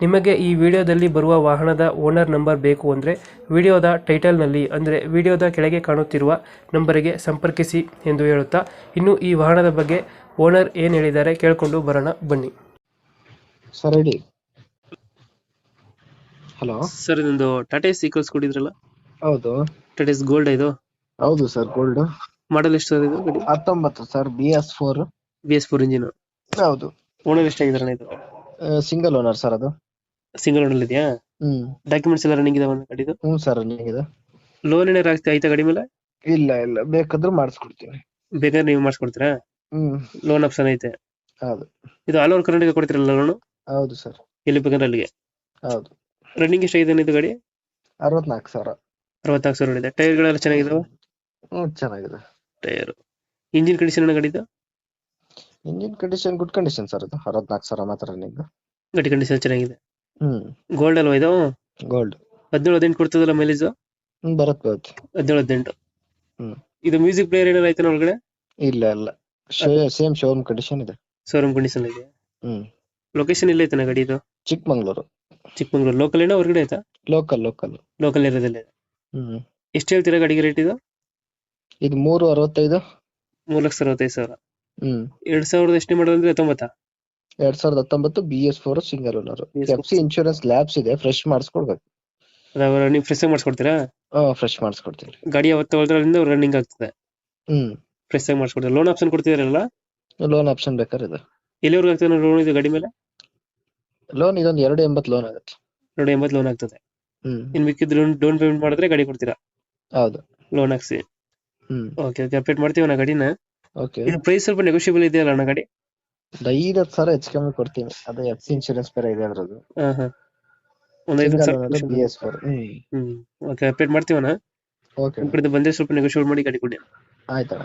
ನಿಮಗೆ ಈ ವಿಡಿಯೋದಲ್ಲಿ ಬರುವ ವಾಹನದ ಓನರ್ ನಂಬರ್ ಬೇಕು ಅಂದರೆ ವಿಡಿಯೋದ ಟೈಟಲ್ನಲ್ಲಿ ಅಂದರೆ ವಿಡಿಯೋದ ಕೆಳಗೆ ಕಾಣುತ್ತಿರುವ ನಂಬರಿಗೆ ಸಂಪರ್ಕಿಸಿ ಎಂದು ಹೇಳುತ್ತಾ ಇನ್ನು ಈ ವಾಹನದ ಬಗ್ಗೆ ಓನರ್ ಏನು ಹೇಳಿದ್ದಾರೆ ಕೇಳಿಕೊಂಡು ಬರೋಣ ಬನ್ನಿ. ಸರ್ ಹೇಳಿ. ಹಲೋ. ಸರ್ ಇದೊಂದು ಟಾಟಾ ಸೀಕ್ವಲ್ಸ್ ಕೊಟ್ಟಿದ್ರಲ್ಲ? ಹೌದು. ಟಾಟಾ ಗೋಲ್ಡ್ ಇದು? ಹೌದು ಸರ್ ಗೋಲ್ಡ್ ಮಾಡಲ್ ಎಷ್ಟು ಸರ್ ಇದು ಹತ್ತೊಂಬತ್ತು sir B S four B S four engine ಹೌದು. ಓನರ್ ಎಷ್ಟಾಗಿದ್ರಣ್ಣ ಇದು? ಸಿಂಗಲ್ ಓನರ್ ಸರ್ ಅದು. ಸಿಂಗಲ್ ಓನರ್ ಇದೆಯಾ? ಹ್ಮ್. ಡಾಕ್ಯುಮೆಂಟ್ಸ್ ಎಲ್ಲ ರನ್ನಿಂಗ್ ಇದಾವೆ ಗಾಡಿದು? ಹ್ಞೂ ಸರ್ ಇದೆ. ಲೋನ್ ಏನಾರು ಆಗ್ತಾ ಆಯ್ತಾ ಗಾಡಿ ಮೇಲೆ? ಇಲ್ಲ ಇಲ್ಲ. ಬೇಕಾದ್ರೂ ಮಾಡಿಸ್ಕೊಡ್ತೀನಿ. ಬೇಕಾದ್ರೆ ನೀವು ಮಾಡಿಸ್ಕೊಡ್ತೀರಾ? ಹ್ಮ್. ಲೋನ್ ಆಪ್ಷನ್ ಐತೆ. ಹೌದು. ಇದು ಆಲ್ ಓವರ್ ಕರ್ನಾಟಕ ಕೊಡ್ತೀರಲ್ಲ ಲೋನು ಹೌದು ಸರ್. ಎಲ್ಲಿ ಬೇಕಂದ್ರೆ ಅಲ್ಲಿಗೆ? ಹೌದು. ರನ್ನಿಂಗ್ ಎಷ್ಟಾಗಿದೆ ಇದು ಗಾಡಿ? ಅರವತ್ನಾಲ್ಕು ಸಾವಿರ. ಅರವತ್ನಾಲ್ಕು ಸಾವಿರ ಇದೆ ಟೈರ್ಗಳೆಲ್ಲ ಚೆನ್ನಾಗಿದಾವೆ? ಹ್ಞೂ ಚೆನ್ನಾಗಿದೆ. ಟೈರ್ ಇಂಜಿನ್ ಕಂಡೀಷನ್ ಗಾಡಿದು? Engine condition good condition sir ಅದು ಅರವತ್ನಾಲ್ಕು ಸಾವಿರ ಮಾತ್ರ ರನ್ನಿಂಗ್ ಗಾಡಿ ಕಂಡೀಷನ್ ಚೆನ್ನಾಗಿದೆ. ಹ್ಮ್. ಗೋಲ್ಡ್ ಅಲ್ವಾ ಇದು? ಗೋಲ್ಡ್ ಹದಿನೇಳು ಹದಿನೆಂಟು ಕೊಡ್ತದಲ್ಲ ಮೈಲೇಜ್ ಬರುತ್ತೆ ಬರುತ್ತೆ. ಹದಿನೇಳು ಹದಿನೆಂಟು. ಹ್ಮ್. ಇದು ಮ್ಯೂಸಿಕ್ ಪ್ಲೇಯರ್ ಏನಾರು ಆಯ್ತಾನ ಒಳಗಡೆ? ಇಲ್ಲ ಇಲ್ಲ. ಸೇಮ್ ಶೋರೂಮ್ ಕಂಡೀಷನ್ ಇದೆ. ಶೋರೂಮ್ ಕಂಡೀಷನ್ ಇದೆ ಹ್ಮ್. ಲೊಕೇಶನ್ ಇಲ್ಲ ಐತನ ಗಾಡಿ ಇದು? ಚಿಕ್ಕಮಂಗ್ಳೂರು. ಚಿಕ್ಕಮಂಗ್ಳೂರು. ಲೋಕಲ್ ಏನೋ ಹೊರಗಡೆ ಆಯ್ತಾ? ಲೋಕಲ್ ಲೋಕಲ್ ಲೋಕಲ್ ಏರಿಯಾದಲ್ಲಿ ಹ್ಮ್. ಎಷ್ಟು ಹೇಳ್ತೀರಾ ಗಡಿಗೆ ರೇಟ್ ಇದು? ಇದು ಮೂರು ಅರವತ್ತೈದು. ಮೂರು ಲಕ್ಷ ಅರವತ್ತೈದು ಸಾವಿರ. ಹ್ಮ್. ಎರಡ್ ಸಾವಿರದ ಎಷ್ಟು ಮಾಡೋದು ಅಂದ್ರೆ ತೊಂಬತ್ತಾ ಎರಡ್ ಸಾವಿರದ ಹತ್ತೊಂಬತ್ತು B S four single owner BS4 F C insurance labs ಇದೆ ಫ್ರೆಶ್ ಮಾಡಿಸ್ಕೊಡ್ಬೇಕು. ಅದಾವ ನೀವು ಫ್ರೆಶ್ ಆಗಿ ಮಾಡಿಸ್ಕೊಡ್ತೀರಾ? ಹಾ ಫ್ರೆಶ್ ಮಾಡಿಸ್ಕೊಡ್ತೀನಿ. ಗಾಡಿ ಯಾವತ್ತು ತಗೊಳ್ದ್ರಿಂದ ರನ್ನಿಂಗ್ ಆಗ್ತದೆ. ಹ್ಮ್. ಫ್ರೆಶ್ ಆಗಿ ಮಾಡಿಸ್ಕೊಡ್ತೀರಾ? ಲೋನ್ ಆಪ್ಷನ್ ಕೊಡ್ತಿದಾರಲ್ಲ? ಲೋನ್ ಆಪ್ಷನ್ ಬೇಕಾದ್ರೆ ಇದೆ ಎಲ್ಲಿವರೆಗೂ ಆಗ್ತದೆ ಲೋನ್ ಇದು ಗಾಡಿ ಮೇಲೆ? ಲೋನ್ ಇದೊಂದು ಎರಡು ಎಂಬತ್ತು ಲೋನ್ ಆಗುತ್ತೆ. ನೋಡಿ ಎಂಬತ್ತು ಲೋನ್ ಆಗ್ತದೆ. ಹ್ಮ್. ಇನ್ ಮಿಕ್ಕಿದ್ ಲೋನ್ ಡೌನ್ ಪೇಮೆಂಟ್ ಮಾಡಿದ್ರೆ ಗಾಡಿ ಕೊಡ್ತೀರಾ? ಹೌದು. ಲೋನ್ ಹಾಕ್ಸಿ. ಹ್ಮ್. ಓಕೆ ಓಕೆ ಅಪ್ಡೇಟ್ ಮಾಡ್ತೀವಿ ನಾ ಗಾಡಿನ. ಓಕೆ ಇದು ಪ್ರೈಸ್ ಸ್ವಲ್ಪ ನೆಗೋಷಿಯಬಲ್ ಇದೆಯಲ್ಲ ಅಣ್ಣ ಗಾಡಿ? ಒಂದು ಹತ್ತು ಸಾವಿರ ಹೆಚ್ಚು ಕಮ್ಮಿ ಕೊಡ್ತೀನಿ. ಅದೇ ಎಫ್ ಸಿ ಇನ್ಶೂರೆನ್ಸ್ ಬೇರೆ ಇದೆ ಅದ್ರದ್ದು. ಹಾ ಹಾ. ಒಂದ್ ಐದು ಸಾವಿರ ಬಿ ಎಸ್ ಫೋರ್ ಹ್ಮ್. ಹ್ಮ್. ಓಕೆ ಅಪ್ಡೇಟ್ ಮಾಡ್ತೀವಣ್ಣ? ಓಕೆ ಬಂದ್ರೆ ಸ್ವಲ್ಪ ನೆಗೋಷಿಯೇಟ್ ಮಾಡಿ ಗಾಡಿ ಕೊಡಿ. ಆಯ್ತಣ್ಣ.